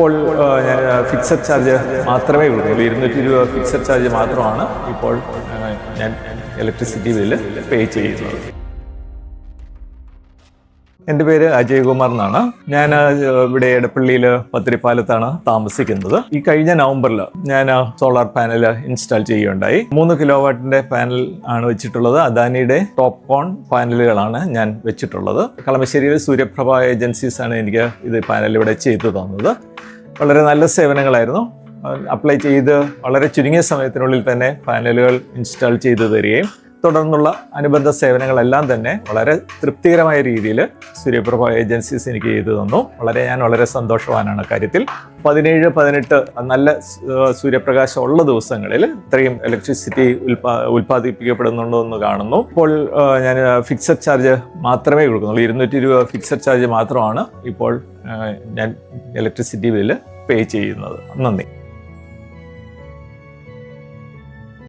ഇപ്പോൾ ഞാൻ fixed charge മാത്രമേ കൊടുക്കുള്ളൂ ഇരുന്നൂറ്റി രൂപ ഫിക്സഡ് ചാർജ് മാത്രമാണ് ഇപ്പോൾ ഞാൻ ഇലക്ട്രിസിറ്റി ബില്ല് പേ ചെയ്യുന്നത്. എന്റെ പേര് അജയ് കുമാർ എന്നാണ്. ഞാൻ ഇവിടെ എടപ്പള്ളിയിൽ പത്തിരിപ്പാലത്താണ് താമസിക്കുന്നത്. ഈ കഴിഞ്ഞ നവംബറിൽ ഞാൻ സോളാർ പാനൽ ഇൻസ്റ്റാൾ ചെയ്യുകയുണ്ടായി. മൂന്ന് കിലോ വാട്ടിന്റെ പാനൽ ആണ് വെച്ചിട്ടുള്ളത്. അദാനിയുടെ ടോപ്പ് കോൺ പാനലുകളാണ് ഞാൻ വെച്ചിട്ടുള്ളത്. കളമശ്ശേരിയിലെ സൂര്യപ്രഭ ഏജൻസീസ് ആണ് എനിക്ക് ഇത് പാനൽ ഇവിടെ ചെയ്തു തന്നത്. വളരെ നല്ല സേവനങ്ങളായിരുന്നു. അപ്ലൈ ചെയ്ത് വളരെ ചുരുങ്ങിയ സമയത്തിനുള്ളിൽ തന്നെ പാനലുകൾ ഇൻസ്റ്റാൾ ചെയ്തു തരികയും തുടർന്നുള്ള അനുബന്ധ സേവനങ്ങളെല്ലാം തന്നെ വളരെ തൃപ്തികരമായ രീതിയിൽ സൂര്യപ്രഭ ഏജൻസീസ് എനിക്ക് ചെയ്തു തന്നു. വളരെ ഞാൻ വളരെ സന്തോഷവാനാണ് കാര്യത്തിൽ. പതിനേഴ് പതിനെട്ട് നല്ല സൂര്യപ്രകാശം ഉള്ള ദിവസങ്ങളിൽ ഇത്രയും ഇലക്ട്രിസിറ്റി ഉൽപാ ഉൽപ്പാദിപ്പിക്കപ്പെടുന്നുണ്ടോ എന്ന് കാണുന്നു. ഇപ്പോൾ ഞാൻ ഫിക്സഡ് ചാർജ് മാത്രമേ കൊടുക്കുന്നുള്ളൂ. ഇരുന്നൂറ്റി രൂപ ഫിക്സഡ് ചാർജ് മാത്രമാണ് ഇപ്പോൾ ഞാൻ ഇലക്ട്രിസിറ്റി ബില്ല് പേ ചെയ്യുന്നത്. നന്ദി.